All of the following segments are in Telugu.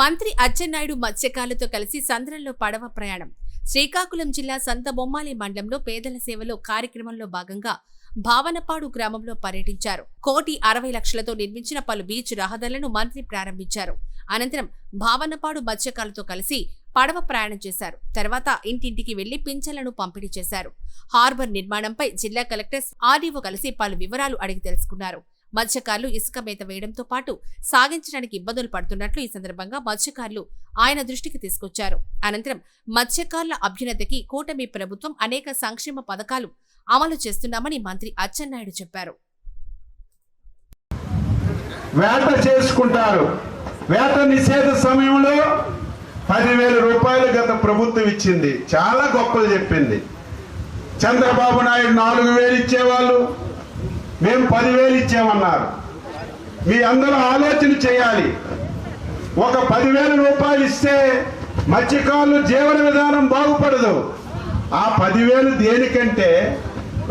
మంత్రి అచ్చెన్నాయుడు మత్స్యకారులతో కలిసి సంద్రంలో పడవ ప్రయాణం. శ్రీకాకుళం జిల్లా సంత బొమ్మాలి మండలంలో పేదల సేవలో కార్యక్రమంలో భాగంగా భావనపాడు గ్రామంలో పర్యటించారు. కోటి అరవై లక్షలతో నిర్మించిన పలు బీచ్ రహదారులను మంత్రి ప్రారంభించారు. అనంతరం భావనపాడు మత్స్యకారులతో కలిసి పడవ ప్రయాణం చేశారు. తర్వాత ఇంటింటికి వెళ్ళి పింఛన్లను పంపిణీ చేశారు. హార్బర్ నిర్మాణంపై జిల్లా కలెక్టర్ ఆర్డీఓ కలిసి పలు వివరాలు అడిగి తెలుసుకున్నారు. మత్స్యకారులు ఇసుక మేత వేయడంతో పాటు సాగించడానికి ఇబ్బందులు పడుతున్నట్లు ఈ సందర్భంగా మత్స్యకారులు ఆయన దృష్టికి తీసుకొచ్చారు. అనంతరం మత్స్యకారుల అభ్యున్నతికి కూటమి ప్రభుత్వం అనేక సంక్షేమ పథకాలు అమలు చేస్తున్నామని మంత్రి అచ్చెన్నాయుడు చెప్పారు. వేట చేసుకుంటారు. వేట నిషేధ సమయంలో పదివేల రూపాయలు గత ప్రభుత్వం ఇచ్చింది. చాలా గొప్పలు చెప్పింది. చంద్రబాబు నాయుడు నాలుగు వేలు ఇచ్చేవాళ్ళు. మేము పదివేలు ఇచ్చామన్నారు. మీ అందరూ ఆలోచన చేయాలి. ఒక పదివేల రూపాయలు ఇస్తే మత్స్యకారులు జీవన విధానం బాగుపడదు. ఆ పదివేలు దేనికంటే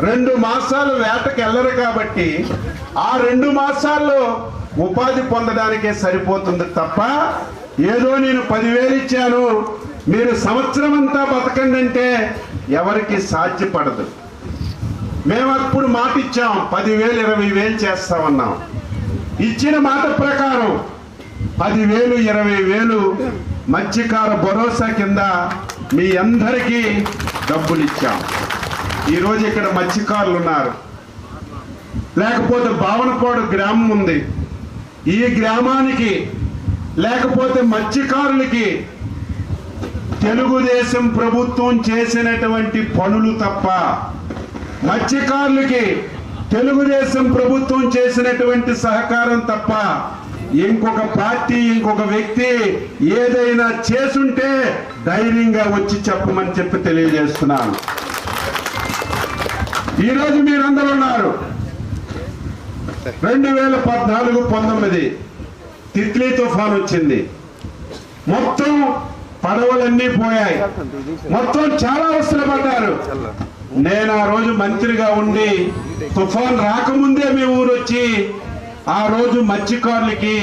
రెండు మాసాలు వేటకు వెళ్ళరు కాబట్టి ఆ రెండు మాసాల్లో ఉపాధి పొందడానికే సరిపోతుంది తప్ప ఏదో నేను పదివేలు ఇచ్చాను మీరు సంవత్సరం అంతా బతకండి అంటే ఎవరికి సాధ్యపడదు. మేము అప్పుడు మాట ఇచ్చాం పదివేలు ఇరవై వేలు చేస్తామన్నాం. ఇచ్చిన మాట ప్రకారం పదివేలు ఇరవై వేలు మత్స్యకార భరోసా కింద మీ అందరికీ డబ్బులు ఇచ్చాం ఈరోజు ఇక్కడ మత్స్యకారులు ఉన్నారు లేకపోతే భావనపాడు గ్రామం ఉంది. ఈ గ్రామానికి లేకపోతే మత్స్యకారులకి తెలుగుదేశం ప్రభుత్వం చేసినటువంటి పనులు తప్ప మత్స్యకారులకి తెలుగుదేశం ప్రభుత్వం చేసినటువంటి సహకారం తప్ప ఇంకొక పార్టీ ఇంకొక వ్యక్తి ఏదైనా చేసుంటే ధైర్యంగా వచ్చి చెప్పమని చెప్పి తెలియజేస్తున్నాను. ఈరోజు మీరందరూ ఉన్నారు. రెండు వేల పద్నాలుగు పంతొమ్మిది తిత్లీ తుఫాన్ వచ్చింది. మొత్తం పడవలన్నీ పోయాయి. మొత్తం చాలా అవసరపడ్డారు నేను ఆ రోజు మంత్రిగా ఉండి తుఫాన్ రాకముందే మీ ఊరు వచ్చి ఆ రోజు మత్స్యకారులకి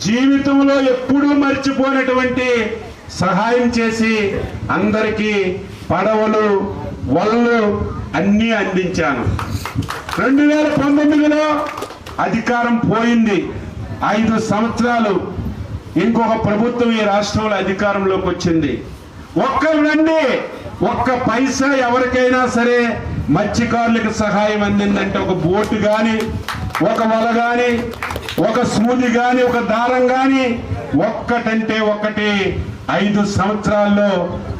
జీవితంలో ఎప్పుడూ మర్చిపోయినటువంటి సహాయం చేసి అందరికీ పడవలు వలలు అన్నీ అందించాను. రెండు వేల పంతొమ్మిదిలో అధికారం పోయింది. ఐదు సంవత్సరాలు ఇంకొక ప్రభుత్వం ఈ రాష్ట్రంలో అధికారంలోకి వచ్చింది ఒక్కరు రండి! ఒక్క పైసా ఎవరికైనా సరే మత్స్యకారులకు సహాయం అందిందంటే ఒక బోటు కానీ ఒక వల కానీ ఒక సూది కానీ ఒక దారం కానీ ఒక్కటంటే ఒక్కటి ఐదు సంవత్సరాల్లో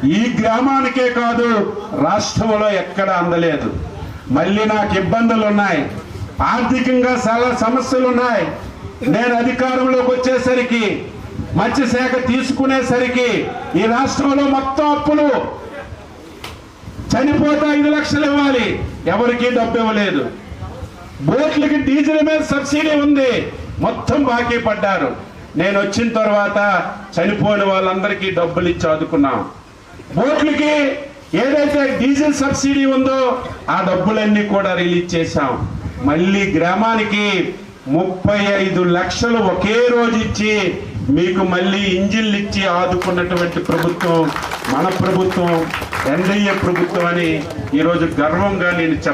ఈ గ్రామానికే కాదు రాష్ట్రంలో ఎక్కడ అందలేదు. మళ్ళీ నాకు ఇబ్బందులు ఉన్నాయి ఆర్థికంగా చాలా సమస్యలు ఉన్నాయి నేను అధికారంలోకి వచ్చేసరికి మత్స్యశాఖ తీసుకునేసరికి ఈ రాష్ట్రంలో మొత్తం అప్పులు చనిపోతే ఐదు లక్షలు ఇవ్వాలి. ఎవరికి డబ్బు ఇవ్వలేదు. బోట్లకి డీజిల్ మీద సబ్సిడీ ఉంది. మొత్తం బాకీ పడ్డారు. నేను వచ్చిన తర్వాత చనిపోయిన వాళ్ళందరికీ డబ్బులు ఇచ్చి ఆదుకున్నాం. బోట్లకి ఏదైతే డీజిల్ సబ్సిడీ ఉందో ఆ డబ్బులన్నీ కూడా రిలీజ్ చేశాం. మళ్ళీ గ్రామానికి ముప్పై ఐదు లక్షలు ఒకే రోజు ఇచ్చి మీకు మళ్ళీ ఇంజిన్లు ఇచ్చి ఆదుకున్నటువంటి ప్రభుత్వం మన ప్రభుత్వం ఎన్డీఏ ప్రభుత్వం అని ఈరోజు గర్వంగా నేను చెప్ప